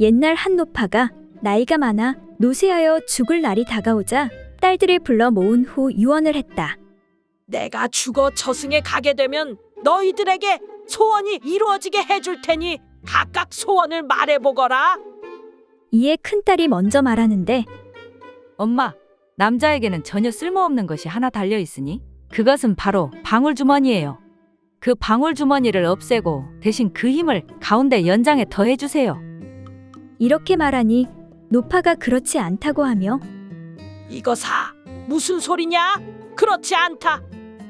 옛날 한 노파가 나이가 많아 노쇠하여 죽을 날이 다가오자 딸들을 불러 모은 후 유언을 했다. 내가 죽어 저승에 가게 되면 너희들에게 소원이 이루어지게 해줄 테니 각각 소원을 말해보거라. 이에 큰딸이 먼저 말하는데 엄마, 남자에게는 전혀 쓸모없는 것이 하나 달려 있으니 그것은 바로 방울주머니예요. 그 방울주머니를 없애고 대신 그 힘을 가운데 연장에 더해 주세요. 이렇게 말하니 노파가 그렇지 않다고 하며 이거 사 무슨 소리냐? 그렇지 않다.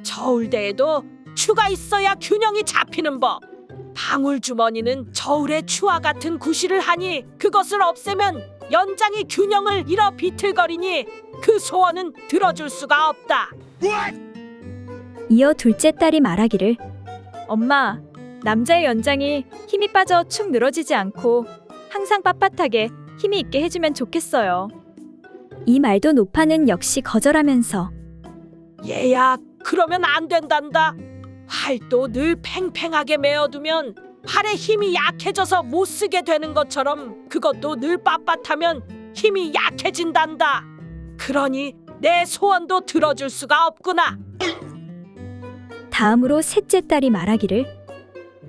저울대에도 추가 있어야 균형이 잡히는 법. 방울 주머니는 저울의 추와 같은 구실을 하니 그것을 없애면 연장이 균형을 잃어 비틀거리니 그 소원은 들어줄 수가 없다. 이어 둘째 딸이 말하기를 엄마, 남자의 연장이 힘이 빠져 축 늘어지지 않고 항상 빳빳하게 힘이 있게 해주면 좋겠어요. 이 말도 노파는 역시 거절하면서 얘야, 그러면 안 된단다. 활도 늘 팽팽하게 메어두면 팔의 힘이 약해져서 못 쓰게 되는 것처럼 그것도 늘 빳빳하면 힘이 약해진단다. 그러니 내 소원도 들어줄 수가 없구나. 다음으로 셋째 딸이 말하기를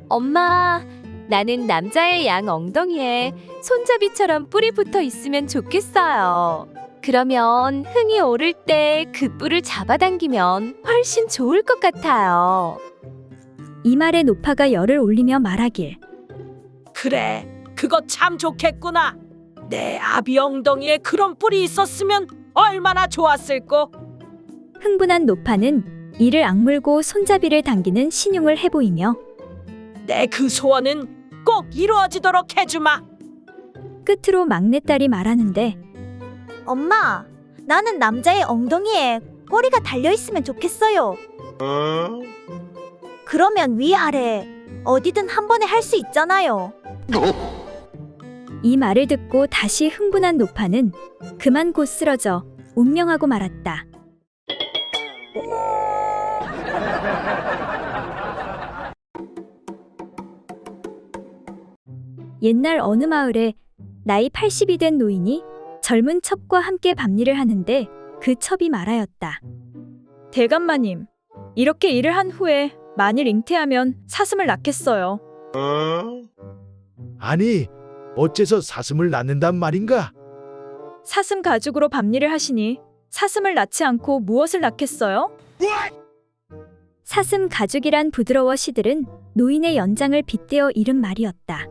엄마, 나는 남자의 양 엉덩이에 손잡이처럼 뿔이 붙어 있으면 좋겠어요. 그러면 흥이 오를 때 그 뿔을 잡아당기면 훨씬 좋을 것 같아요. 이 말에 노파가 열을 올리며 말하길 그래, 그거 참 좋겠구나. 내 아비 엉덩이에 그런 뿔이 있었으면 얼마나 좋았을꼬. 흥분한 노파는 이를 악물고 손잡이를 당기는 신용을 해보이며 내 그 소원은 꼭 이루어지도록 해주마. 끝으로 막내딸이 말하는데 엄마, 나는 남자의 엉덩이에 꼬리가 달려 있으면 좋겠어요. 그러면 위아래 어디든 한 번에 할 수 있잖아요. 이 말을 듣고 다시 흥분한 노파는 그만 곧 쓰러져 운명하고 말았다. 옛날 어느 마을에 나이 80이 된 노인이 젊은 첩과 함께 밤일을 하는데 그 첩이 말하였다. 대감마님, 이렇게 일을 한 후에 만일 잉태하면 사슴을 낳겠어요. 아니, 어째서 사슴을 낳는단 말인가? 사슴 가죽으로 밤일을 하시니 사슴을 낳지 않고 무엇을 낳겠어요? 사슴 가죽이란 부드러워 시들은 노인의 연장을 빗대어 이른 말이었다.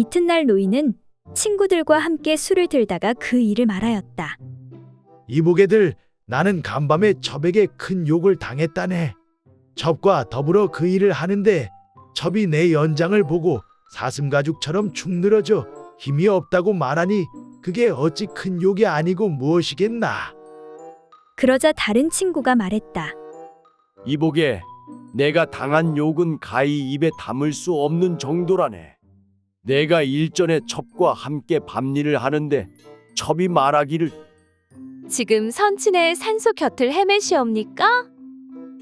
이튿날 노인은 친구들과 함께 술을 들다가 그 일을 말하였다. 이보게들, 나는 간밤에 첩에게 큰 욕을 당했다네. 첩과 더불어 그 일을 하는데 첩이 내 연장을 보고 사슴 가죽처럼 축 늘어져 힘이 없다고 말하니 그게 어찌 큰 욕이 아니고 무엇이겠나? 그러자 다른 친구가 말했다. 이보게, 내가 당한 욕은 가히 입에 담을 수 없는 정도라네. 내가 일전에 첩과 함께 밤일을 하는데 첩이 말하기를 지금 선친의 산소 곁을 헤매시옵니까?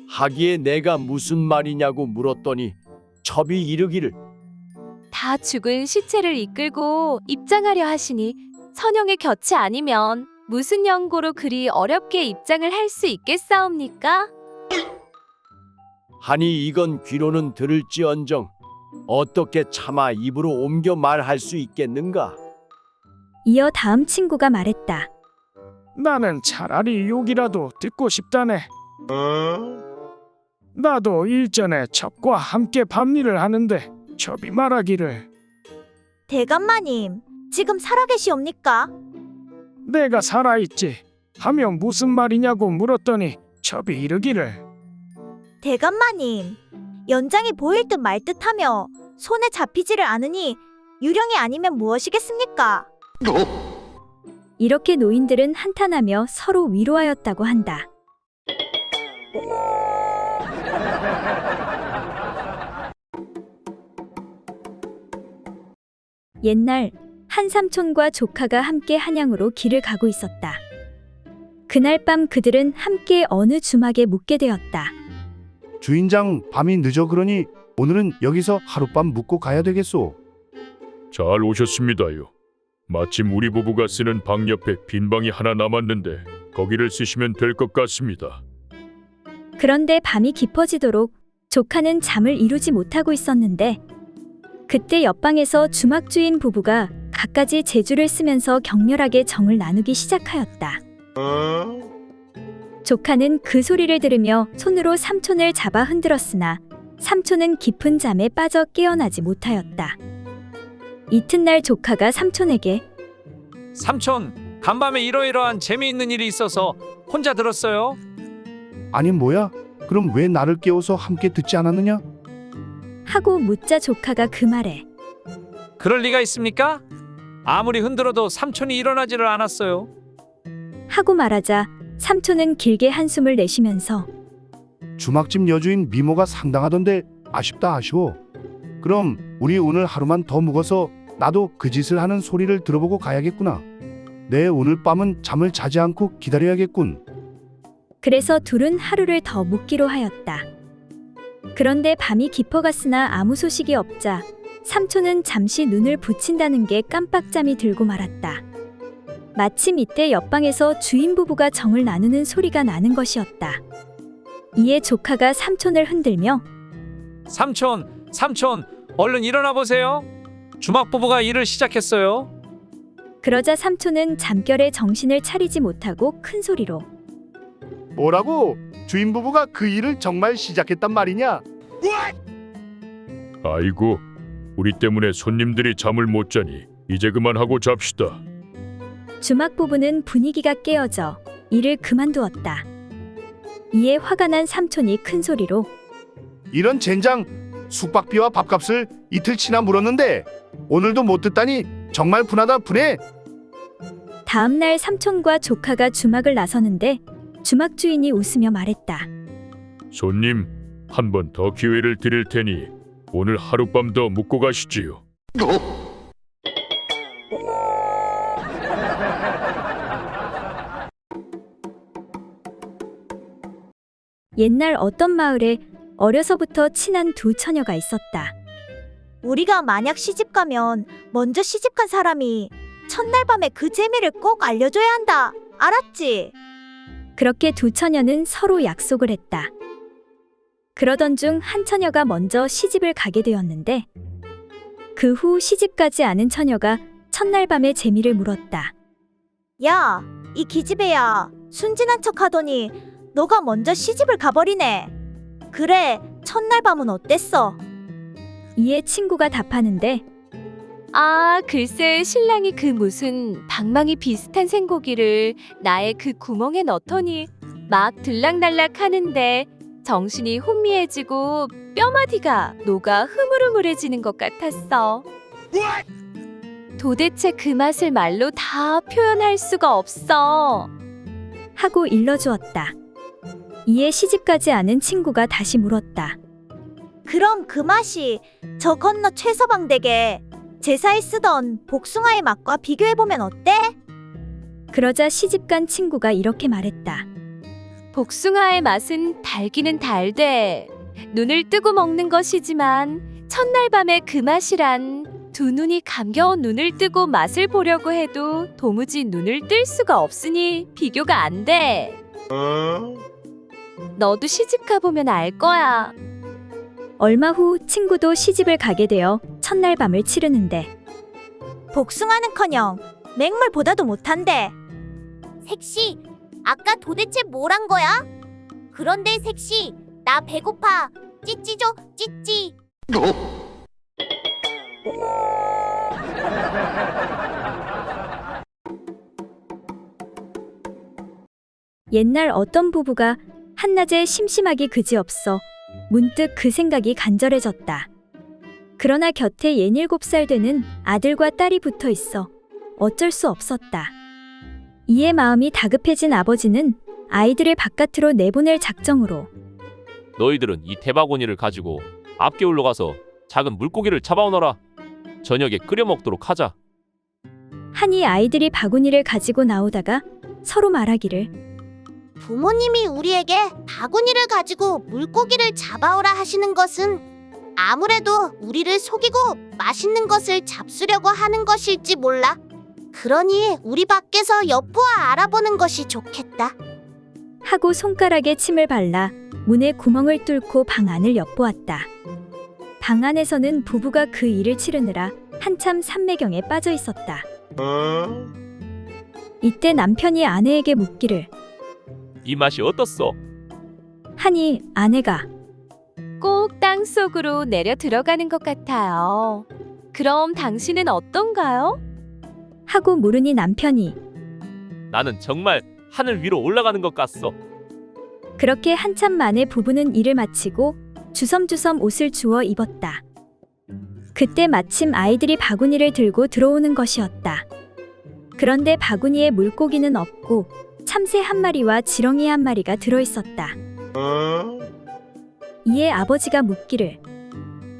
하기에 내가 무슨 말이냐고 물었더니 첩이 이르기를 다 죽은 시체를 이끌고 입장하려 하시니 선영의 곁이 아니면 무슨 연고로 그리 어렵게 입장을 할 수 있겠사옵니까? 하니 이건 귀로는 들을지언정 어떻게 차마 입으로 옮겨 말할 수 있겠는가? 이어 다음 친구가 말했다. 나는 차라리 욕이라도 듣고 싶다네. 나도 일전에 첩과 함께 밤일을 하는데 첩이 말하기를 대감마님, 지금 살아계시옵니까? 내가 살아있지 하면 무슨 말이냐고 물었더니 첩이 이르기를 대감마님, 연장이 보일 듯 말 듯하며 손에 잡히지를 않으니 유령이 아니면 무엇이겠습니까? 이렇게 노인들은 한탄하며 서로 위로하였다고 한다. 옛날 한 삼촌과 조카가 함께 한양으로 길을 가고 있었다. 그날 밤 그들은 함께 어느 주막에 묵게 되었다. 주인장 밤이 늦어 그러니 오늘은 여기서 하룻밤 묵고 가야 되겠소. 잘 오셨습니다요. 마침 우리 부부가 쓰는 방 옆에 빈 방이 하나 남았는데 거기를 쓰시면 될 것 같습니다. 그런데 밤이 깊어지도록 조카는 잠을 이루지 못하고 있었는데 그때 옆방에서 주막 주인 부부가 갖가지 재주를 쓰면서 격렬하게 정을 나누기 시작하였다. 조카는 그 소리를 들으며 손으로 삼촌을 잡아 흔들었으나 삼촌은 깊은 잠에 빠져 깨어나지 못하였다. 이튿날 조카가 삼촌에게 삼촌, 간밤에 이러이러한 재미있는 일이 있어서 혼자 들었어요. 아니 뭐야? 그럼 왜 나를 깨워서 함께 듣지 않았느냐? 하고 묻자 조카가 그 말에 그럴 리가 있습니까? 아무리 흔들어도 삼촌이 일어나지를 않았어요. 하고 말하자 삼촌은 길게 한숨을 내쉬면서 주막집 여주인 미모가 상당하던데 아쉽다 아쉬워. 그럼 우리 오늘 하루만 더 묵어서 나도 그 짓을 하는 소리를 들어보고 가야겠구나. 내 오늘 밤은 잠을 자지 않고 기다려야겠군. 그래서 둘은 하루를 더 묵기로 하였다. 그런데 밤이 깊어갔으나 아무 소식이 없자 삼촌은 잠시 눈을 붙인다는 게 깜빡잠이 들고 말았다. 마침 이때 옆방에서 주인 부부가 정을 나누는 소리가 나는 것이었다. 이에 조카가 삼촌을 흔들며 삼촌, 삼촌, 얼른 일어나 보세요. 주막 부부가 일을 시작했어요. 그러자 삼촌은 잠결에 정신을 차리지 못하고 큰 소리로 뭐라고? 주인 부부가 그 일을 정말 시작했단 말이냐? 아이고, 우리 때문에 손님들이 잠을 못 자니 이제 그만하고 잡시다. 주막 부부는 분위기가 깨어져 일을 그만두었다. 이에 화가 난 삼촌이 큰 소리로 이런 젠장 숙박비와 밥값을 이틀치나 물었는데 오늘도 못 듣다니 정말 분하다 분해. 다음 날 삼촌과 조카가 주막을 나서는데 주막 주인이 웃으며 말했다. 손님, 한 번 더 기회를 드릴 테니 오늘 하룻밤 더 묵고 가시지요. 옛날 어떤 마을에 어려서부터 친한 두 처녀가 있었다. 우리가 만약 시집 가면 먼저 시집 간 사람이 첫날 밤에 그 재미를 꼭 알려줘야 한다. 알았지? 그렇게 두 처녀는 서로 약속을 했다. 그러던 중 한 처녀가 먼저 시집을 가게 되었는데 그 후 시집 가지 않은 처녀가 첫날 밤에 재미를 물었다. 야, 이 기집애야. 순진한 척 하더니 너가 먼저 시집을 가버리네. 그래, 첫날 밤은 어땠어? 이에 친구가 답하는데 아, 글쎄 신랑이 그 무슨 방망이 비슷한 생고기를 나의 그 구멍에 넣더니 막 들락날락 하는데 정신이 혼미해지고 뼈마디가 녹아 흐물흐물해지는 것 같았어. 도대체 그 맛을 말로 다 표현할 수가 없어. 하고 일러주었다. 이에 시집가지 않은 친구가 다시 물었다. 그럼 그 맛이 저 건너 최서방 댁에 제사에 쓰던 복숭아의 맛과 비교해보면 어때? 그러자 시집간 친구가 이렇게 말했다. 복숭아의 맛은 달기는 달되 눈을 뜨고 먹는 것이지만 첫날 밤의 그 맛이란 두 눈이 감겨온 눈을 뜨고 맛을 보려고 해도 도무지 눈을 뜰 수가 없으니 비교가 안 돼. 너도 시집 가보면 알 거야. 얼마 후 친구도 시집을 가게 되어 첫날 밤을 치르는데 복숭아는커녕 맹물보다도 못한데. 색시, 아까 도대체 뭘 한 거야? 그런데 색시, 나 배고파. 찌찌 줘, 찌찌. 옛날 어떤 부부가 한낮에 심심하기 그지없어 문득 그 생각이 간절해졌다. 그러나 곁에 예닐곱 살 되는 아들과 딸이 붙어 있어 어쩔 수 없었다. 이에 마음이 다급해진 아버지는 아이들을 바깥으로 내보낼 작정으로 너희들은 이 대바구니를 가지고 앞개울로 가서 작은 물고기를 잡아오너라. 저녁에 끓여 먹도록 하자. 하니 아이들이 바구니를 가지고 나오다가 서로 말하기를 부모님이 우리에게 바구니를 가지고 물고기를 잡아오라 하시는 것은 아무래도 우리를 속이고 맛있는 것을 잡수려고 하는 것일지 몰라. 그러니 우리 밖에서 여포와 알아보는 것이 좋겠다. 하고 손가락에 침을 발라 문에 구멍을 뚫고 방 안을 엿보았다. 방 안에서는 부부가 그 일을 치르느라 한참 삼매경에 빠져 있었다. 이때 남편이 아내에게 묻기를 이 맛이 어떻소? 하니 아내가 꼭 땅 속으로 내려 들어가는 것 같아요. 그럼 당신은 어떤가요? 하고 물으니 남편이 나는 정말 하늘 위로 올라가는 것 같소. 그렇게 한참 만에 부부는 일을 마치고 주섬주섬 옷을 주워 입었다. 그때 마침 아이들이 바구니를 들고 들어오는 것이었다. 그런데 바구니에 물고기는 없고 참새 한 마리와 지렁이 한 마리가 들어있었다. 이에 아버지가 묻기를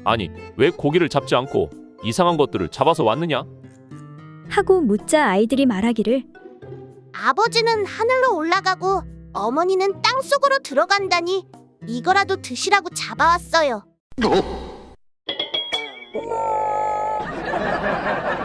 아니, 왜 고기를 잡지 않고 이상한 것들을 잡아서 왔느냐? 하고 묻자 아이들이 말하기를 아버지는 하늘로 올라가고 어머니는 땅속으로 들어간다니 이거라도 드시라고 잡아왔어요. 어?